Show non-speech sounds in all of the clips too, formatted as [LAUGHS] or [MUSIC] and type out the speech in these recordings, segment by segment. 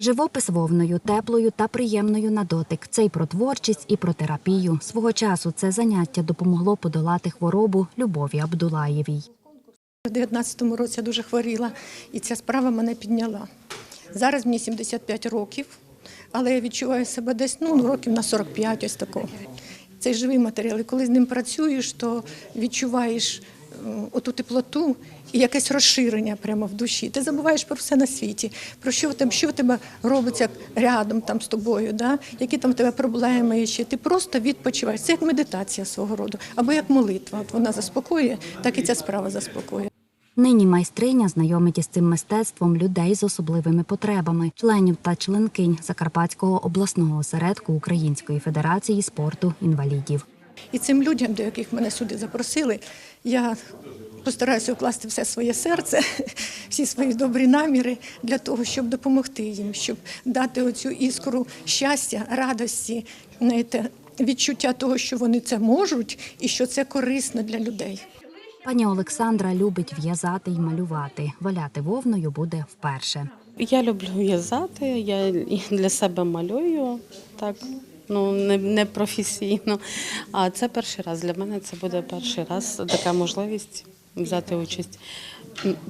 Живопис вовною, теплою та приємною на дотик. Це й про творчість, і про терапію. Свого часу це заняття допомогло подолати хворобу Любові Абдулаєвій. У 19-му році я дуже хворіла, і ця справа мене підняла. Зараз мені 75 років, але я відчуваю себе десь ну, років на 45 ось такого. Це живий матеріал. І коли з ним працюєш, то відчуваєш оту теплоту і якесь розширення прямо в душі. Ти забуваєш про все на світі, про що там, що в тебе робиться рядом там з тобою, да? які там в тебе проблеми є ще. Ти просто відпочиваєш. Це як медитація свого роду, або як молитва. От вона заспокоює, так і ця справа заспокоює. Нині майстриня знайомить із цим мистецтвом людей з особливими потребами, членів та членкинь Закарпатського обласного осередку Української федерації спорту інвалідів. І цим людям, до яких мене сюди запросили, я постараюся вкласти все своє серце, [LAUGHS] всі свої добрі наміри для того, щоб допомогти їм, щоб дати оцю іскру щастя, радості, знаєте, відчуття того, що вони це можуть і що це корисно для людей. Пані Олександра любить в'язати й малювати. Валяти вовною буде вперше. Я люблю в'язати, я для себе малюю так. Ну, не, не професійно. А це перший раз. Для мене це буде перший раз така можливість взяти участь.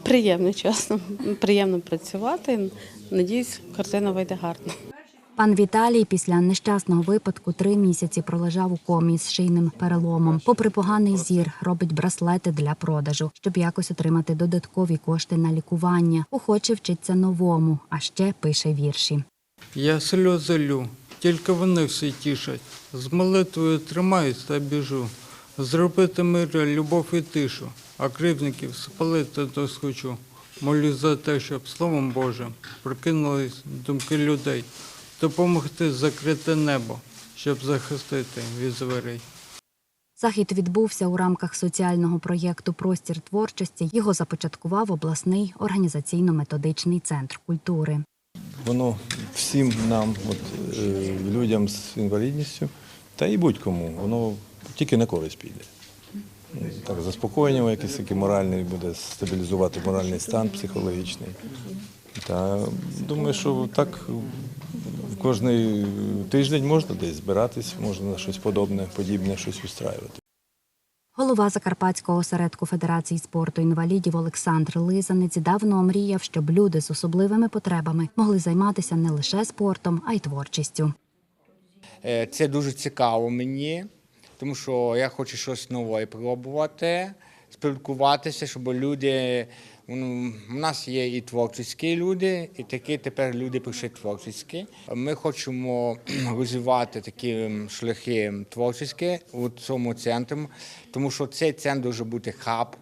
Приємно, чесно, приємно працювати. Надіюсь, картина вийде гарно. Пан Віталій після нещасного випадку три місяці пролежав у комі з шийним переломом. Попри поганий зір, робить браслети для продажу, щоб якось отримати додаткові кошти на лікування. Охоче вчиться новому, а ще пише вірші. Я сльози лю, тільки вони всі тішать. З молитвою тримаюсь та біжу. Зробити мир, любов і тишу, а кривдників спалити досхочу. Молюсь за те, щоб Словом Божим прокинулись думки людей, допомогти закрити небо, щоб захистити від зверей. Захід відбувся у рамках соціального проєкту Простір творчості. Його започаткував обласний організаційно-методичний центр культури. Воно всім нам, от, е, людям з інвалідністю, та і будь-кому, воно тільки на користь піде. Так, заспокоєння якийсь такий моральний буде стабілізувати моральний стан психологічний. Та думаю, що так кожний тиждень можна десь збиратись, можна на щось подобне, подібне, щось устраювати. Голова Закарпатського осередку Федерації спорту інвалідів Олександр Лизанець давно мріяв, щоб люди з особливими потребами могли займатися не лише спортом, а й творчістю. Е, Це дуже цікаво мені, тому що я хочу щось нове пробувати, спілкуватися, щоб люди. ну, У нас є і творчі люди, і такі тепер люди пишуть творчі. Ми хочемо [CLEARS THROAT] розвивати такі шляхи творчі у цьому центрі, тому що цей центр може бути хаб.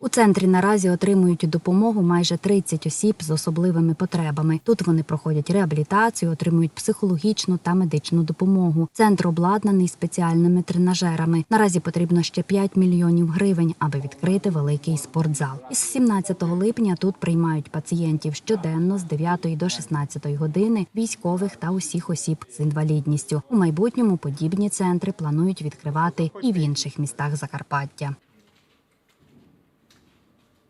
У центрі наразі отримують допомогу майже 30 осіб з особливими потребами. Тут вони проходять реабілітацію, отримують психологічну та медичну допомогу. Центр обладнаний спеціальними тренажерами. Наразі потрібно ще 5 мільйонів гривень, аби відкрити великий спортзал. Із 17 липня тут приймають пацієнтів щоденно з 9 до 16 години військових та усіх осіб з інвалідністю. У майбутньому подібні центри планують відкривати і в інших містах Закарпаття.